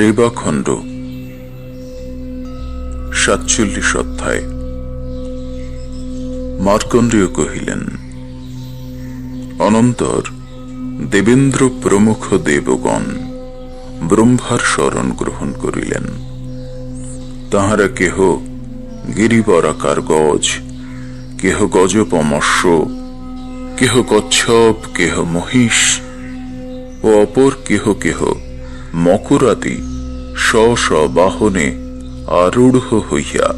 রেবাখণ্ড সাতচল্লিশ অধ্যায়। মার্কণ্ডেয় কহিলেন, অনন্তর দেবেন্দ্র প্রমুখ দেবগণ ব্রহ্মার স্মরণ গ্রহণ করিলেন। তাহারা কেহ গিরিবরাকার গজ, কেহ গজপমস্য কেহ কচ্ছপ, কেহ মহিষ ও অপর কেহ কেহ মকরাদি স্ব স্ব বাহনে আরূঢ় হইয়া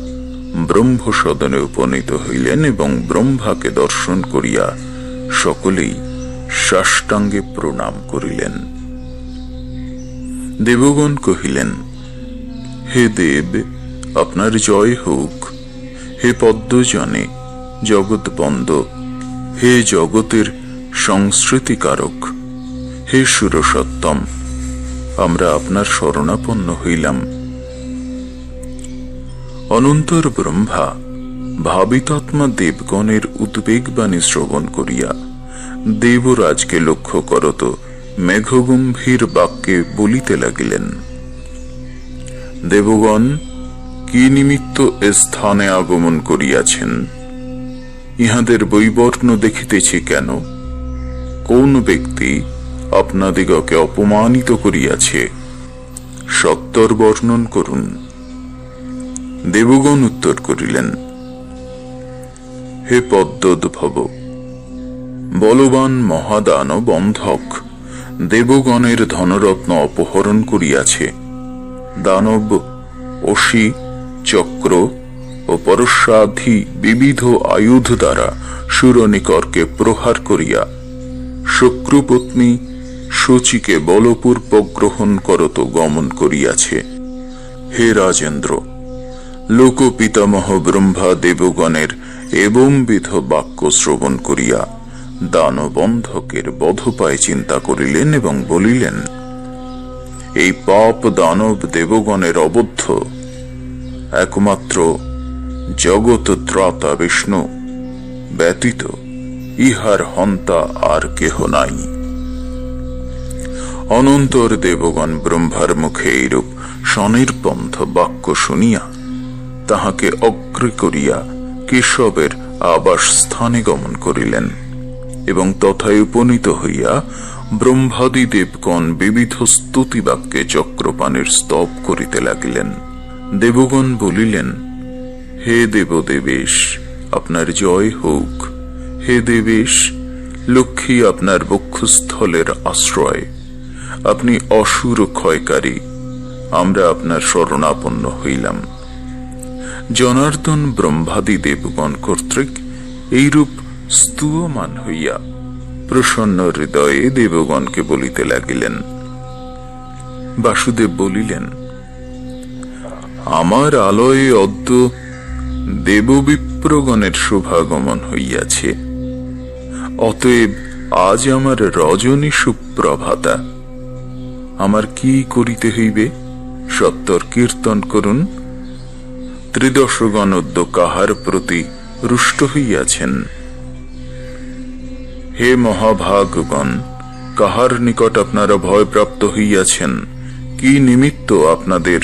ব্রহ্মসদনে উপনীত হইলেন এবং ব্রহ্মাকে দর্শন করিয়া সকলেই সাষ্টাঙ্গে প্রণাম করিলেন। দেবগণ কহিলেন, হে দেব, আপনার জয় হোক। হে পদ্মজনে জগৎবন্দ হে জগতের সংস্কৃতিকারক। হে সুরসত্তম। আমরা আপনার শরণাপন্ন হইলাম। অনন্তর ব্রহ্মা ভাবিতাত্মা দেবগণের উদ্বেগ উদ্বেগবাণী শ্রবণ করিয়া দেবরাজকে লক্ষ্য করত, মেঘগম্ভীর বাক্যে বলিতে লাগিলেন, দেবগণ, কি নিমিত্ত এ স্থানে আগমন করিয়াছেন? ইহাদের বৈবর্ণ দেখিতেছি কেন? কোন ব্যক্তি আপনাদিগকে অপমানিত করিয়াছে। সত্তর বর্ণন করুন। দেবগণ উত্তর করিলেন, হে পদ্মোদ্ভব, বলবান মহাদান বন্ধক, দেবগণের ধনরত্ন অপহরণ করিয়াছে। দানব, অসি, চক্র ও পরশ্বাধি বিবিধ আয়ুধ দ্বারা সুরনিকরকে প্রহার করিয়া, শক্রপত্নী সূচিকে বলপূর্বক গ্রহণ করত গমন করিয়াছে। হে রাজেন্দ্র, লোকপিতামহ ব্রহ্মা দেবগণের এবংবিধ বাক্য শ্রবণ করিয়া দানবন্ধকের বধপায় চিন্তা করিলেন এবং বলিলেন, এই পাপ দানব দেবগণের অবদ্ধ। একমাত্র জগৎ ত্রাতা বিষ্ণু ব্যতীত ইহার হন্তা আর কেহ নাই। অনন্তর দেবগণ ব্রহ্মার মুখে এইরূপ স্বনির্বন্ধ বাক্য শুনিয়া তাহাকে অগ্রে করিয়া কেশবের আবাস স্থানে গমন করিলেন এবং তথায় উপনীত হইয়া ব্রহ্মাদি দেবগণ বিবিধ স্তুতি বাক্যে চক্রপাণের স্তব করিতে লাগিলেন। দেবগণ বলিলেন, হে দেবদেবেশ, আপনার জয় হোক। হে দেবেশ, লক্ষ্মী আপনার বক্ষস্থলের আশ্রয়। আপনি অসুর ক্ষয়কারী। আমরা আপনার শরণাপন্ন হইলাম। জনার্দন ব্রহ্মাদি দেবগণ কর্তৃক এইরূপ স্তুয়মান হইয়া প্রসন্ন হৃদয়ে দেবগণকে বলিতে লাগিলেন। বাসুদেব বলিলেন, আমার আলয়ে অদ্য দেববিপ্রগণের শোভাগমন হইয়াছে। অতএব আজ আমার রজনী সুপ্রভাতা আমার কি করিতে হইবে? সত্তর কীর্তন করুন। ত্রিদশগণদ্য কাহার প্রতি রুষ্ট হইয়াছেন? হে মহাভাগগণ, কাহার নিকট আপনারা ভয়প্রাপ্ত হইয়াছেন? কি নিমিত্ত আপনাদের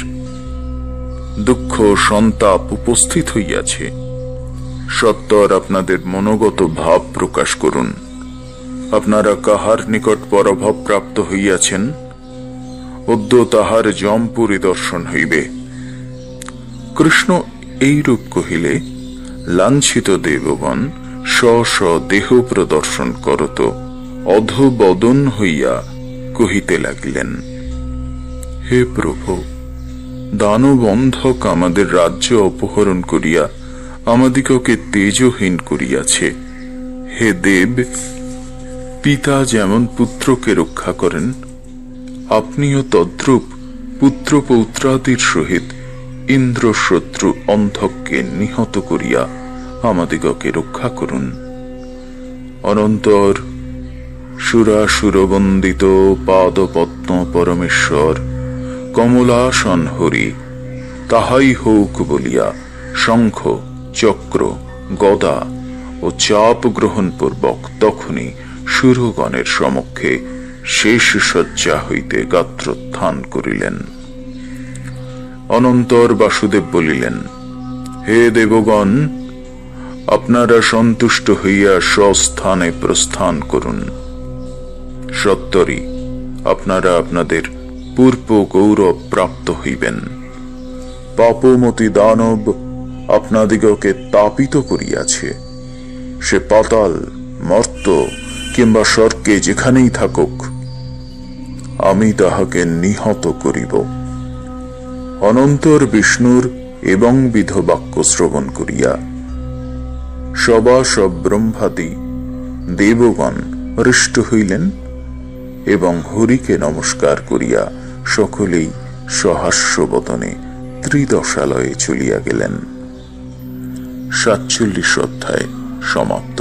দুঃখ সন্তাপ উপস্থিত হইয়াছে? সত্তর আপনাদের মনোগত ভাব প্রকাশ করুন। আপনারা কাহার নিকট পরভাব প্রাপ্ত হইয়াছেন? অদ্য তাহার জম পরিদর্শন হইবে। কৃষ্ণ এইরূপ কহিলে, লাঞ্ছিত দেবগণ স্ব স্ব দেহ প্রদর্শন করত, অধবদন হইয়া কহিতে লাগিলেন, হে প্রভু, দানবন্ধক আমাদের রাজ্য অপহরণ করিয়া আমাদিগকে তেজহীন করিয়াছে। হে দেব, পিতা যেমন পুত্রকে রক্ষা করেন আপনিও তদ্রূপ পুত্র পৌত্রাদির সহিত ইন্দ্র শত্রু অন্ধককে নিহত করিয়া আমাদিগকে রক্ষা করুন। অনন্তর সুরাসুরবন্দিত পাদপদ্ম পরমেশ্বর কমলাসন হরি তাহাই হোক বলিয়া শঙ্খ, চক্র, গদা ও চাপ গ্রহণ পূর্বক তখনই সুরগণের সমক্ষে শেষ শয্যা হইতে গাত্রোত্থান করিলেন। অনন্তর বাসুদেব বলিলেন, হে দেবগণ, আপনারা সন্তুষ্ট হইয়া স্বস্থানে প্রস্থান করুন। সত্তরই আপনারা আপনাদের পূর্ব গৌরব প্রাপ্ত হইবেন। পাপমতি দানব আপনাদিগকে তাপিত করিয়াছে। সে পাতাল, মর্ত কিংবা স্বর্গে যেখানেই থাকুক, আমি তাহাকে নিহত করিব। অনন্তর বিষ্ণুর এবং বিধ বাক্য শ্রবণ করিয়া সবা সব ব্রহ্মাদি দেবগণ হৃষ্ট হইলেন এবং হরিকে নমস্কার করিয়া সকলেই সহাস্যবতনে ত্রিদশালয়ে চলিয়া গেলেন। সাতচল্লিশ অধ্যায় সমাপ্ত।